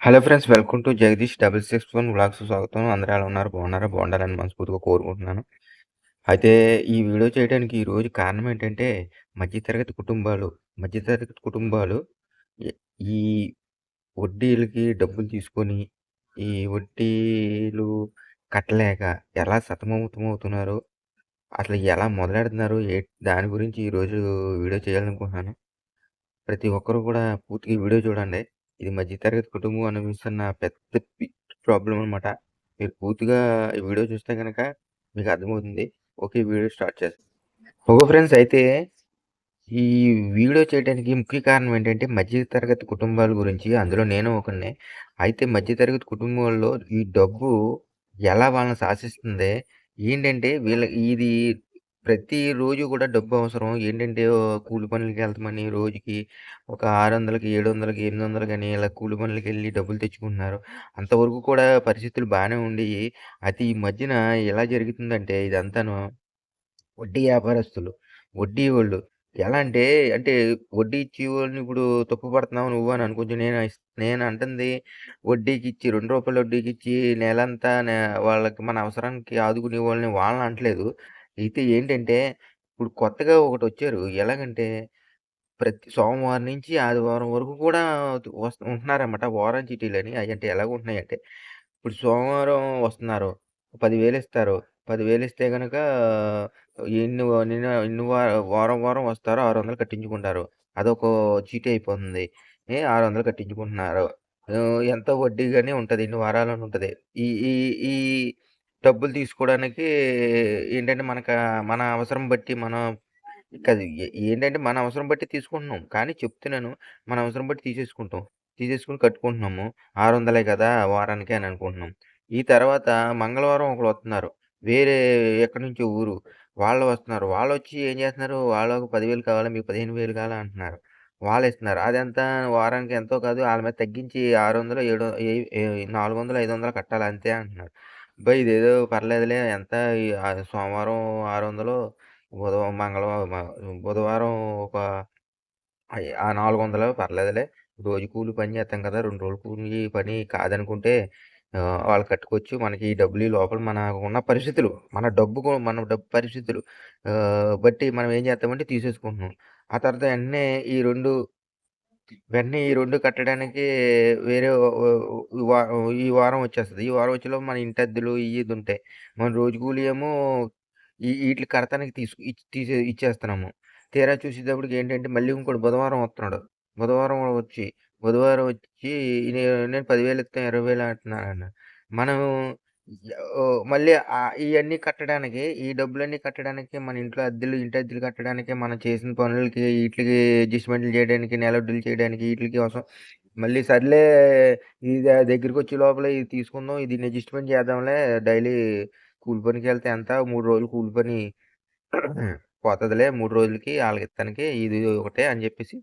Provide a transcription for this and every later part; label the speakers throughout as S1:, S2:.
S1: Hello friends welcome to Jagadish double six one blogs స్వాగతం. అందరూ ఎలా ఉన్నారు? బాగున్నారా? బాగుండాలని మనస్ఫూర్తిగా కోరుకుంటున్నాను. అయితే ఈ వీడియో చేయడానికి ఈరోజు కారణం ఏంటంటే మధ్యతరగతి కుటుంబాలు మధ్యతరగతి కుటుంబాలు ఈ- వడ్డీలకి డబ్బులు తీసుకొని ఈ వడ్డీలు కట్టలేక ఎలా సతమతమవుతున్నారు? అసలు ఎలా మొదలెడుతున్నారు? ఏ దాని గురించి ఈరోజు వీడియో చేయాలనుకుంటున్నాను. ప్రతి ఒక్కరు కూడా పూర్తిగా వీడియో చూడండి. ఇది మధ్యతరగతి కుటుంబం అనుభవిస్తున్న పెద్ద ప్రాబ్లం అనమాట మీరు పూర్తిగా ఈ వీడియో చూస్తే కనుక మీకు అర్థమవుతుంది. ఓకే వీడియో స్టార్ట్ చేస్తాం ఓకే ఫ్రెండ్స్ అయితే ఈ వీడియో చేయడానికి ముఖ్య కారణం ఏంటంటే మధ్యతరగతి కుటుంబాల గురించి. అందులో నేను ఒకనే అయితే మధ్యతరగతి కుటుంబాల్లో ఈ డబ్బు ఎలా వాళ్ళని శాసిస్తుంది? ఏంటంటే వీళ్ళ ఇది ప్రతిరోజు కూడా డబ్బు అవసరం. ఏంటంటే ఓ కూలి పనులకి వెళ్తామని రోజుకి ఒక ఆరు వందలకి ఏడు వందలకి ఎనిమిది వందలు కానీ ఇలా కూలి పనులకి వెళ్ళి డబ్బులు తెచ్చుకుంటున్నారు. అంతవరకు కూడా పరిస్థితులు బాగానే ఉండి అయితే ఈ మధ్యన ఎలా జరుగుతుందంటే ఇదంతాను వడ్డీ వ్యాపారస్తులు వడ్డీ వాళ్ళు ఎలా అంటే అంటే వడ్డీ ఇచ్చి వాళ్ళని ఇప్పుడు తప్పు పడుతున్నావు నువ్వు అని అనుకుంటే నేను ఇస్- నేను అంటుంది వడ్డీకి ఇచ్చి రెండు రూపాయలు వడ్డీకి ఇచ్చి నెలంతా నే- వాళ్ళకి మన అవసరానికి ఆదుకునే వాళ్ళని వాళ్ళని అంటలేదు. అయితే ఏంటంటే ఇప్పుడు కొత్తగా ఒకటి వచ్చారు ఎలాగంటే ప్రతి సోమవారం నుంచి ఆదివారం వరకు కూడా వస్తు ఉంటున్నారన్నమాట వారం చీటీలని అవి అంటే ఎలాగ ఉంటున్నాయంటే ఇప్పుడు సోమవారం వస్తున్నారు 10,000 ఇస్తారు. 10,000 ఇస్తే గనక ఎన్ని వ నిన్న ఎన్ని వా వారం, వారం వస్తారో 600 కట్టించుకుంటారు. అదొక చీటీ అయిపోతుంది. ఏ 600 కట్టించుకుంటున్నారు. ఆహ్, ఎంత వడ్డీగానే ఉంటది. ఇన్ని వారాలని ఉంటది. ఈ ఈ ఈ డబ్బులు తీసుకోవడానికి ఏంటంటే మనకు మన అవసరం బట్టి మనం కాదు ఏంటంటే మన అవసరం బట్టి తీసుకుంటున్నాం. కానీ చెప్తున్నాను మన అవసరం బట్టి తీసేసుకుంటాం. తీసేసుకుని కట్టుకుంటున్నాము. 600లే కదా! వారానికి అని అనుకుంటున్నాం. ఈ తర్వాత మంగళవారం ఒకరు వస్తున్నారు వేరే ఎక్కడి నుంచో ఊరు. వాళ్ళు వస్తున్నారు. వాళ్ళు వచ్చి ఏం చేస్తున్నారు? వాళ్ళు ఒక పదివేలు కావాలి మీకు 15,000 కావాలా? అంటున్నారు. వాళ్ళు ఇస్తున్నారు అదంతా వారానికి ఎంతో కాదు వాళ్ళ మీద తగ్గించి ఆరు వందలు ఏడు ఏ ఏ 400, 500 కట్టాలి అంతే అంటున్నారు. అబ్బా! ఇదేదో పర్లేదులే ఎంత ఈ ఆహ్, సోమవారం 600 వందలు బుధవారం మ బుధవారం ఒక అయి ఆ 400 పర్లేదులే. రోజు కూలి పని చేత్తాం కదా! 2 రోజులు కూలి పని కాదనుకుంటే ఆహ్, వాళ్ళు కట్టుకోవచ్చు. మనకి ఈ డబ్బులు ఈ లోపల మనకున్న పరిస్థితులు, మన డబ్బు మన డబ్బు పరిస్థితులు ఆహ్, బట్టి మనం ఏం చేత్తామంటే తీసేసుకుంటున్నాం. ఆ తర్వాత వెంటనే ఈ 2 వెంటనే ఈ 2 కట్టడానికి వేరే ఈ వా ఈ వారం వచ్చేస్తది. ఈ వారం వచ్చేలోపు మన ఇంటి అద్దెలు ఇయి ఇది ఉంటాయి. మన రోజు కూలి ఏమో ఈ కడతానికి తీసుకు ఇచ్ తీసే ఇచ్చేస్తున్నాము. తీరా చూసేటప్పటికి ఏంటంటే మళ్ళీ ఇంకోడు బుధవారం వస్తున్నాడు. బుధవారం వచ్చి బుధవారం వచ్చి నేను నేను 10,000 ఇస్తాను 20,000 అంటున్నాడన్న. మనం మళ్ళీ ఇవన్నీ కట్టడానికి ఈ డబ్బులన్నీ కట్టడానికి మన ఇంట్లో అద్దెలు, ఇంటి అద్దెలు కట్టడానికి మనం చేసిన పనులకి వీటికి అడ్జస్ట్‌మెంట్లు చేయడానికి, నెల నెలొడ్డులు చేయడానికి వీటికి అవసరం. మళ్ళీ సర్లే ఇది దగ్గరికి వచ్చే లోపల ఇది తీసుకుందాం. ఇది అడ్జస్ట్‌మెంట్ చేద్దాంలే డైలీ కూలి పనికి వెళ్తే ఎంత మూడు రోజులు కూలి పని పోతుందిలే మూడు రోజులకి ఆళ్ళకిత్తానికి ఇది ఒకటే అని చెప్పేసి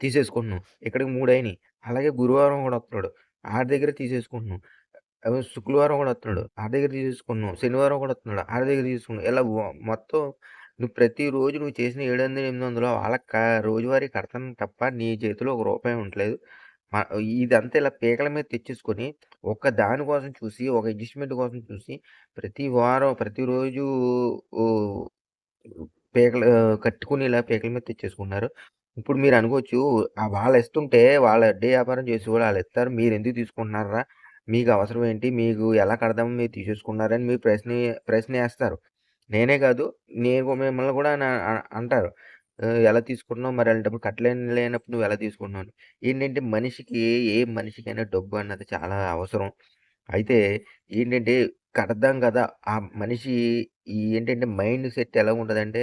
S1: తీసేసుకుంటున్నాం. ఇక్కడికి మూడు అయినాయి అలాగే గురువారం కూడా వస్తున్నాడు. ఆడి దగ్గర తీసేసుకుంటున్నాం. శుక్రవారం కూడా వస్తున్నాడు. ఆడి దగ్గర తీసుకున్నావు శనివారం కూడా వస్తున్నాడు. ఆడి దగ్గర తీసుకున్నావు ఇలా మొత్తం నువ్వు ప్రతిరోజు నువ్వు చేసిన 700, 800 వాళ్ళకి క రోజువారీ కడతాను తప్ప నీ చేతిలో ఒక రూపాయి ఉండట్లేదు. ఇదంతా ఇలా పీకల మీద తెచ్చేసుకొని ఒక దాని కోసం చూసి, ఒక అడ్జస్ట్‌మెంట్ కోసం చూసి ప్రతి వారం, ప్రతిరోజు పీకల పీకలు ఇలా పీకల మీద తెచ్చేసుకున్నారు ఇప్పుడు మీరు అనుకోవచ్చు వాళ్ళు ఇస్తుంటే వాళ్ళ అడ్డే వ్యాపారం చేసేవాళ్ళు మీరు ఎందుకు తీసుకుంటున్నారా మీకు అవసరం ఏంటి? మీకు ఎలా కడదామో మీరు తీసేసుకున్నారని మీరు ప్రశ్న ప్రశ్నేస్తారు. నేనే కాదు నేను మిమ్మల్ని కూడా నా అంటారు. ఎలా తీసుకుంటున్నావు? మరి అలాంటప్పుడు కట్టలేని లేనప్పుడు నువ్వు ఎలా తీసుకుంటున్నావు ఏంటంటే మనిషికి ఏ మనిషికైనా డబ్బు అన్నది చాలా అవసరం. అయితే ఏంటంటే కడదాం కదా! ఆ మనిషి ఈ ఏంటంటే మైండ్ సెట్ ఎలా ఉంటదంటే,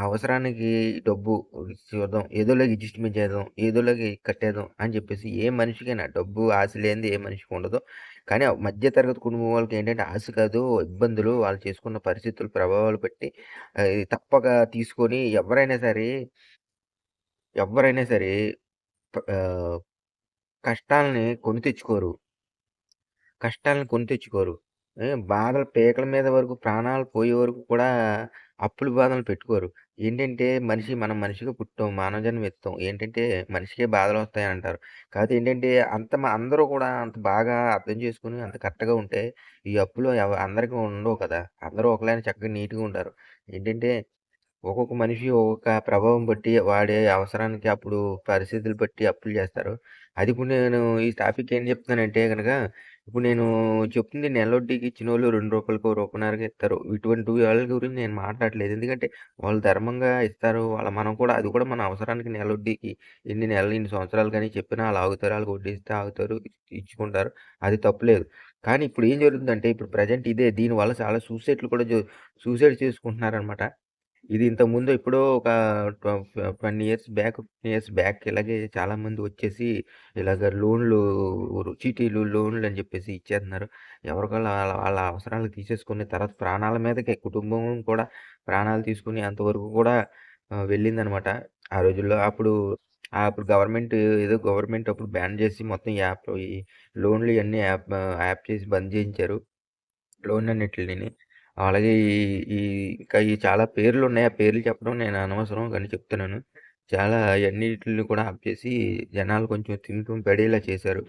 S1: అవసరానికి డబ్బు చూద్దాం. ఏదోలాగా అడ్జస్ట్‌మెంట్ చేద్దాం. ఏదోలాగా కట్టేద్దాం అని చెప్పేసి ఏ మనిషికైనా డబ్బు ఆశ లేనిదే ఏ మనిషికి ఉండదు. కానీ మధ్య తరగతి కుటుంబం వాళ్ళకి ఏంటంటే ఆశ కాదు ఇబ్బందులు వాళ్ళు చేసుకున్న పరిస్థితుల ప్రభావాలు బట్టి ఆహ్, తప్పక తీసుకొని ఎవరైనా సరే, ఎవ్వరైనా సరే ప ఆహ్, కష్టాల్ని కొని తెచ్చుకోరు. కష్టాలను కొని తెచ్చుకోరు. బాధలు పీకల మీద వరకు ప్రాణాలు పోయే వరకు కూడా అప్పులు బాధలు పెట్టుకోరు. ఏంటంటే మనిషి మనం మనిషిగా పుట్టాం. మానవ జన్మ ఎత్తాం. ఏంటంటే మనిషికే బాధలొస్తాయంటారు. కాకపోతే ఏంటంటే అంత మ అందరూ కూడా అంత బాగా అర్థం చేసుకొని అంత కరెక్ట్‌గా ఉంటే ఈ అప్పులు ఎవ అందరికి ఉండవు కదా! అందరూ ఒకలానే చక్కగా నీట్‌గా ఉంటారు. ఏంటంటే ఒక్కొక్క మనిషి ఒక్కొక్క ప్రభావం బట్టి వాడి అవసరానికి అప్పుడు పరిస్థితులు బట్టి అప్పులు చేస్తారు. అది ఇప్పుడు నేను ఈ టాపిక్ ఏం చెప్తున్నానంటే గనక, ఇప్పుడు నేను చెప్తుంది నెలొడ్డీకి ఇచ్చినోళ్ళు రూ. 2కో, రూపాయన్నరకో ఇస్తారు. ఇటువంటి వాళ్ళ గురించి నేను మాట్లాడట్లేదు. ఎందుకంటే వాళ్ళు ధర్మంగా ఇస్తారు. వాళ్ళ మనం కూడా అది కూడా మన అవసరానికి నెలొడ్డీకి ఇన్ని నెలలు, ఇన్ని సంవత్సరాలు కానీ చెప్పినా వాళ్ళు ఆగుతారు. వాళ్ళకి వడ్డీ ఇస్తే ఆగుతారు. ఇచ్చుకుంటారు. అది తప్పులేదు. కానీ ఇప్పుడు ఏం జరుగుతుందంటే ఇప్పుడు ప్రజెంట్ ఇదే దీనివల్ల చాలా సూసైడ్‌లు కూడా సూసైడ్ చేసుకుంటున్నారనమాట. ఇది ఇంతకుముందు ఎప్పుడో ఒక ట్వ ఫ 10 ఇయర్స్ బ్యాక్, 15 ఇయర్స్ బ్యాక్ ఇలాగే చాలామంది వచ్చేసి ఇలాగ లోన్‌లు చీటీలు, లోన్‌లు అని చెప్పేసి ఇచ్చేస్తున్నారు. ఎవరికోళ్ళు వాళ్ళ వాళ్ళ అవసరాలు తీసేసుకొని తర్వాత ప్రాణాల మీదకే కుటుంబం కూడా ప్రాణాలు తీసుకొని అంతవరకు కూడా వెళ్ళిందనమాట. ఆ రోజుల్లో అప్పుడు అప్పుడు గవర్నమెంట్ ఏదో గవర్నమెంట్ అప్పుడు బ్యాన్ చేసి మొత్తం యాప్ ఈ లోన్‌లు ఇవన్నీ యాప్ యాప్ చేసి బంద్ చేయించారు. లోన్ అన్నిట్లిని. అలాగే ఈ ఈ ఇంకా ఈ చాలా పేర్లున్నాయి. ఆ పేర్లు చెప్పడం నేను అనవసరం కానీ చెప్తున్నాను. చాలా అన్నిటిని కూడా ఆప్ చేసి జనాలు కొంచెం తింటూ పడేలా చేశారు.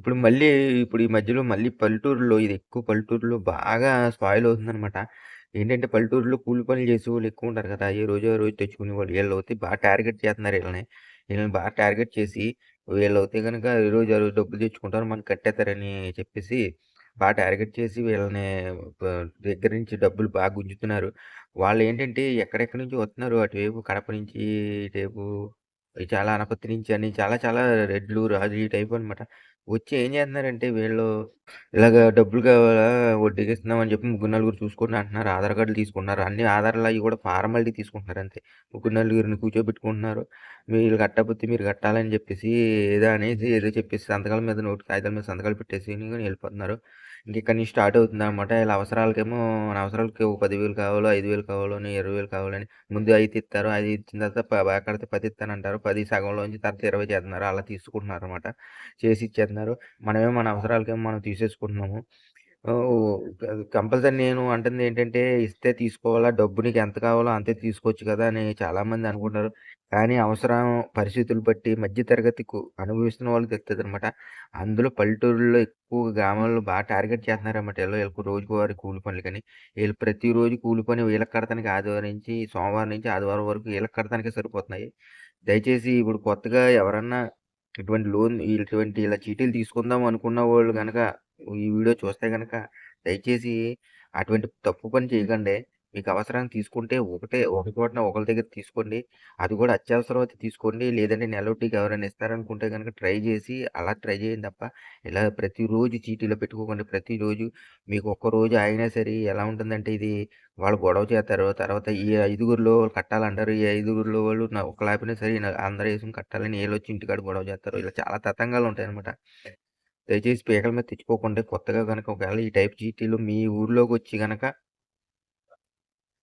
S1: ఇప్పుడు మళ్ళీ ఇప్పుడు ఈ మధ్యలో మళ్ళీ పల్లెటూరులో ఇది ఎక్కువ పల్లెటూరులో బాగా స్పాయిల్ అవుతుందనమాట. ఏంటంటే పల్లెటూరులో కూలి పనులు ఎక్కువ ఉంటారు కదా! ఏ రోజు ఆ రోజు వీళ్ళు అవుతే బాగా టార్గెట్ చేస్తున్నారు వీళ్ళని వీళ్ళని బాగా టార్గెట్ చేసి వీళ్ళైతే కనుక ఈ రోజు ఆ రోజు డబ్బులు తెచ్చుకుంటారు. మనకు కట్టేస్తారని చెప్పేసి బాగా టార్గెట్ చేసి వీళ్ళని దగ్గర నుంచి డబ్బులు బాగా గుంజుతున్నారు. వాళ్ళేంటంటే ఎక్కడెక్కడి నుంచి వస్తున్నారు. అటువైపు కడప నుంచి, ఇటువైపు చాలా అనపత్తి నుంచి అని చాలా చాలా రెడ్లు, రాజు ఈ టైప్ అనమాట. వచ్చి ఏం చేస్తున్నారంటే వీళ్ళు ఇలాగ డబ్బులు కావాలా వడ్డీకి అని చెప్పి ముగ్గురు, నలుగురు చూసుకోండి అంటున్నారు. ఆధార్ కార్డులు తీసుకుంటున్నారు. అన్ని ఆధారాలు అవి కూడా ఫార్మాలిటీ తీసుకుంటున్నారు అంతే. ముగ్గురు, నలుగురిని కూర్చోబెట్టుకుంటున్నారు. మీరు కట్టకపోతే మీరు కట్టాలని చెప్పేసి ఏదో అనేసి ఏదో చెప్పేసి సంతకాల మీద నోటు కాగితాల మీద సంతకాలు పెట్టేసి వెళ్ళిపోతున్నారు. ఇంక ఇక్కడి నుంచి స్టార్ట్ అవుతుందనమాట. ఈళ్ళ అవసరాలకేమో మన అవసరాలకి ఒక పదివేలు కావాలో, ఐదు వేలు కావాలో అని ఇరవై వేలు కావాలని ముందు ఐదు ఇస్తారు ఐదు ఇచ్చిన తర్వాత బాగా కడితే 10 ఇస్తానంటారు. పది సగంలోంచి తర్వాత 20 చేస్తున్నారు. అలా తీసుకుంటున్నారు అనమాట చేసి ఇచ్చేస్తున్నారు. మనమే మన అవసరాలకేమో మనం తీసేసుకుంటున్నాము. ఓహ్! కంపల్సరీ నేను అంటుంది ఏంటంటే ఇస్తే తీసుకోవాలా? డబ్బు నీకు ఎంత కావాలో అంతే తీసుకోవచ్చు కదా! అని చాలామంది అనుకుంటారు. కానీ అవసరం పరిస్థితులు బట్టి మధ్య తరగతికు అనుభవిస్తున్న వాళ్ళకి తెలుస్తదనమాట. అందులో పల్లెటూరుల్లో ఎక్కువ గ్రామాల్లో బాగా టార్గెట్ చేస్తున్నారన్నమాట. ఈళ్ళు ఈళ్ళకి రోజువారీ కూలి కానీ ఈళ్ళు ప్రతిరోజు కూలి పని వీళ్ళకి కడతానికి ఆదివారం నుంచి సోమవారం నుంచి ఆదివారం వరకు వీళ్ళకి కడతానికే సరిపోతున్నాయి. దయచేసి ఇప్పుడు కొత్తగా ఎవరన్నా ఇటువంటి లోన్ ఇటువంటి ఇలా చీటీలు తీసుకుందాం అనుకున్న వాళ్ళు గనక ఈ వీడియో చూస్తే కనుక దయచేసి అటువంటి తప్పు పని చేయకండి. మీకు అవసరాన్ని తీసుకుంటే ఒకటే ఒక చోటన ఒకరి దగ్గర తీసుకోండి. అది కూడా అత్యవసరం అయితే తీసుకోండి. లేదంటే నెలొడ్డీకి ఎవరైనా ఇస్తారనుకుంటే కనుక ట్రై చేసి అలా ట్రై చేయండి తప్ప ఇలా ప్రతిరోజు చీటీలో పెట్టుకోకండి. ప్రతిరోజు మీకు ఒక్కరోజు అయినా సరే ఎలా ఉంటుందంటే ఇది వాళ్ళు గొడవ చేస్తారు. తర్వాత ఈ ఐదుగురిలో కట్టాలంటారు. ఈ ఐదుగురిలో వాళ్ళు న ఆపినా సరే అందరూ వేసుకుని కట్టాలని ఈళ్ళొచ్చి ఇంటికాడ గొడవ చేస్తారు. ఇలా చాలా తతంగాలు ఉంటాయనమాట. దయచేసి పీకల మీద తెచ్చుకోకుండా కొత్తగా కనుక ఒకవేళ ఈ టైప్ చీటీలు మీ ఊర్లోకొచ్చి కనుక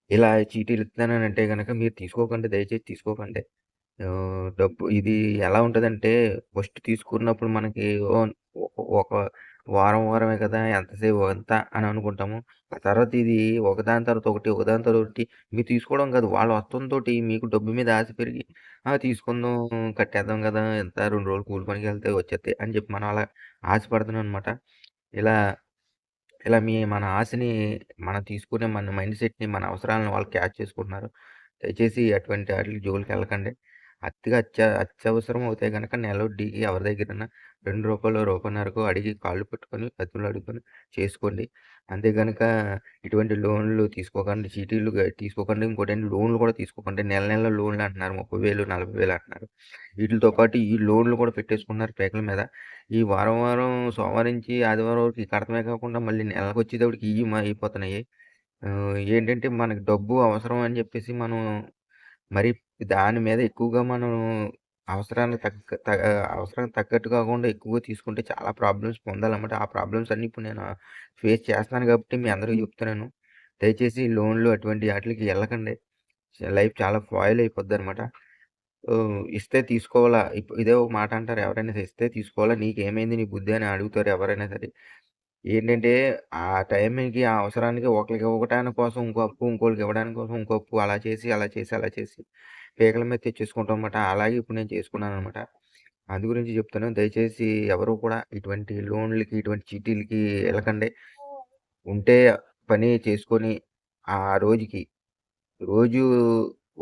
S1: ఇలా చీటీలు ఇస్తానని అంటే కనుక మీరు తీసుకోకండి. దయచేసి తీసుకోకండి. డబ్బు ఇది ఎలా ఉంటుందంటే ఫస్ట్ తీసుకున్నప్పుడు మనకి ఒక వారం వారమే కదా! ఎంతసేపు ఎంత అని అనుకుంటాము. ఆ తర్వాత ఇది ఒకదాని తర్వాత ఒకటి, ఒకదాని తర్వాత ఒకటి మీరు తీసుకోవడం కాదు. వాళ్ళు వస్తంతోటి మీకు డబ్బు మీద ఆశ పెరిగి తీసుకుందాం కట్టేద్దాం కదా! ఎంత రెండు రోజులు కూలి పనికి వెళ్తే వచ్చేస్తాయి అని చెప్పి మనం అలా ఆశపడుతున్నాం అనమాట. ఇలా ఇలా మీ మన ఆశని మనం తీసుకునే మన మైండ్ సెట్‌ని, మన అవసరాలను వాళ్ళు క్యాచ్ చేసుకుంటున్నారు. దయచేసి అటువంటి వాటికి జోలికి వెళ్ళకండి అతిగా అత్య అత్యవసరం అవుతే గనక నెలొడ్డీకి ఎవరి దగ్గరన్నా రూ. 2 రూపాయన్నరకో అడిగి కాళ్ళు పట్టుకొని బతిమలాడుకొని చేసుకోండి. అంతే గనక ఇటువంటి లోన్‌లు తీసుకోకండి. చీటీలు తీసుకోకండి. ఇంకోటేంటి లోన్‌లు కూడా తీసుకోకండి. నెల నెల లోన్‌లు అంటున్నారు. 30,000, 40,000 అంటున్నారు. వీటిలతో పాటు ఈ లోన్‌లు కూడా పెట్టేసుకున్నారు పీకల మీద. ఈ వారం వారం సోమవారం నుంచి ఆదివారం వరకు కడతమే కాకుండా మళ్ళీ నెలకొచ్చేటప్పటికి ఇయ్యి మ అయిపోతున్నాయి. ఏంటంటే మనకు డబ్బు అవసరం అని చెప్పేసి మనం మరి దాని మీద ఎక్కువగా మనం అవసరానికి తగ్గ త అవసరానికి తగ్గట్టు కాకుండా ఎక్కువగా తీసుకుంటే చాలా ప్రాబ్లమ్స్ పొందాలన్నమాట. ఆ ప్రాబ్లమ్స్ అన్నీ ఇప్పుడు నేను ఫేస్ చేస్తున్నాను కాబట్టి మీ అందరికి చెప్తున్నాను. దయచేసి లోన్‌లు అటువంటి ఆటిలకి ఎళ్ళకండి. లైఫ్ చాలా స్పాయిల్ అయిపోద్దనమాట. ఓహ్! ఇస్తే తీసుకోవాలా ఇదే ఒక మాట అంటారు ఎవరైనా సరే ఇస్తే తీసుకోవాలా నీకేమైంది నీ బుద్ధి అని అడుగుతారు ఎవరైనా సరే. ఏంటంటే ఆ టైంకి, ఆ అవసరానికి ఒకళ్ళకి ఇవ్వటానికి కోసం ఇంకో అప్పు, ఇంకోళ్ళకి ఇవ్వడానికి కోసం ఇంకో అప్పు అలా చేసి, అలా చేసి, అలా చేసి పీకల మీద తెచ్చేసుకుంటాం అనమాట. అలాగే ఇప్పుడు నేను చేసుకున్నాననమాట. అందు గురించి చెప్తాను. దయచేసి ఎవరు కూడా ఇటువంటి లోన్‌లకి, ఇటువంటి చీటీలకి ఎళ్ళకండి. ఉంటే పని చేసుకొని ఆ రోజుకి రోజు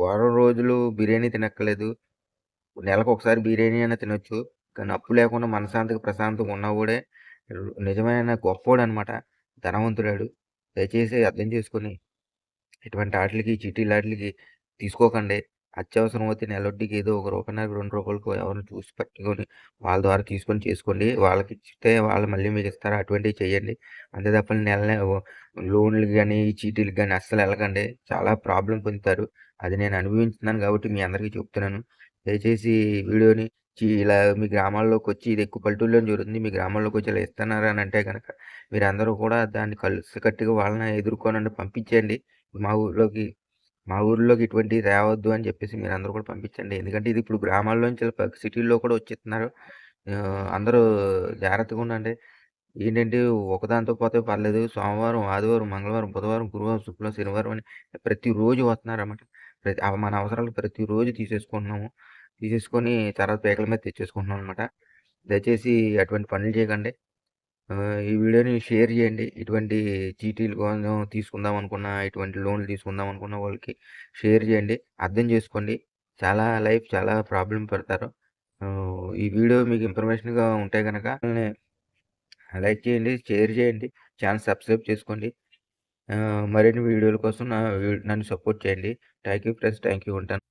S1: వారం రోజులు బిర్యానీ తినక్కర్లేదు. నెలకొకసారి బిర్యానీ అయినా తినొచ్చు. కానీ అప్పు లేకుండా మనశ్శాంతిగా, ప్రశాంతంగా ఉన్నవాడే నిజమైన నిజమైన గొప్పోడనమాట. ధనవంతుడాడు. దయచేసి అర్థం చేసుకొని ఇటువంటి ఆటలకి చిటీలాటలకి తీసుకోకండి. అత్యవసరం అయితే నెలొడ్డికి ఏదో ఒక రూపాయి రెండు రూపాయలకు ఎవరిని చూసి పట్టుకొని వాళ్ళ ద్వారా తీసుకొని చేసుకోండి. వాళ్ళకి ఇస్తే వాళ్ళు మళ్ళీ మీకు ఇస్తారు అటువంటివి చేయండి. అంతే తప్ప నెల లోన్లు కానీ లోన్‌లకి కానీ అస్సలు వెళ్ళకండి చాలా ప్రాబ్లం పొందుతారు. అది నేను అనుభవించినాను కాబట్టి మీ అందరికీ చెప్తున్నాను. దయచేసి వీడియోని ఇలా మీ గ్రామాల్లోకి వచ్చి ఇది ఎక్కువ పల్లెటూరులోనే జరుగుతుంది. మీ గ్రామాల్లోకి వచ్చి ఇలా ఇస్తున్నారు అని అంటే కనుక మీరందరూ కూడా దాన్ని కలిసికట్టుగా వాళ్ళని ఎదుర్కొనండి పంపించండి మా ఊర్లోకి మా ఊర్లోకి ఇటువంటివి రావద్దు అని చెప్పేసి మీరందరూ కూడా పంపించండి. ఎందుకంటే ఇది ఇప్పుడు గ్రామాల్లోంచి ప సిటీల్లో కూడా వచ్చేస్తున్నారు. అందరూ జాగ్రత్తగా ఉండండి. ఏంటంటే ఒకదాంతో పోతే పర్లేదు. సోమవారం, ఆదివారం, మంగళవారం, బుధవారం, గురువారం, శుక్రవారం, శనివారం అని ప్రతిరోజు వస్తున్నారన్నమాట. ప్రతి మన అవసరాలు ప్రతిరోజు తీసేసుకుంటున్నాము. తీసేసుకొని తర్వాత పేకల మీద తెచ్చేసుకుంటున్నాం అనమాట. దయచేసి అటువంటి పనులు చేయకండి. ఈ వీడియోని షేర్ చేయండి. ఇటువంటి చీటీలు కోసం తీసుకుందాం అనుకున్న, ఇటువంటి లోన్‌లు తీసుకుందాం అనుకున్న వాళ్ళకి షేర్ చేయండి. అర్థం చేసుకోండి. చాలా లైఫ్ చాలా ప్రాబ్లం పడతారు. ఈ వీడియో మీకు ఇన్ఫర్మేషన్‌గా ఉంటే కనుక లైక్ చేయండి, షేర్ చేయండి. ఛానల్ సబ్స్క్రైబ్ చేసుకోండి. మరిన్ని వీడియోల కోసం నా నన్ను సపోర్ట్ చేయండి. Thank you friends. Thank you. ఉంటాను.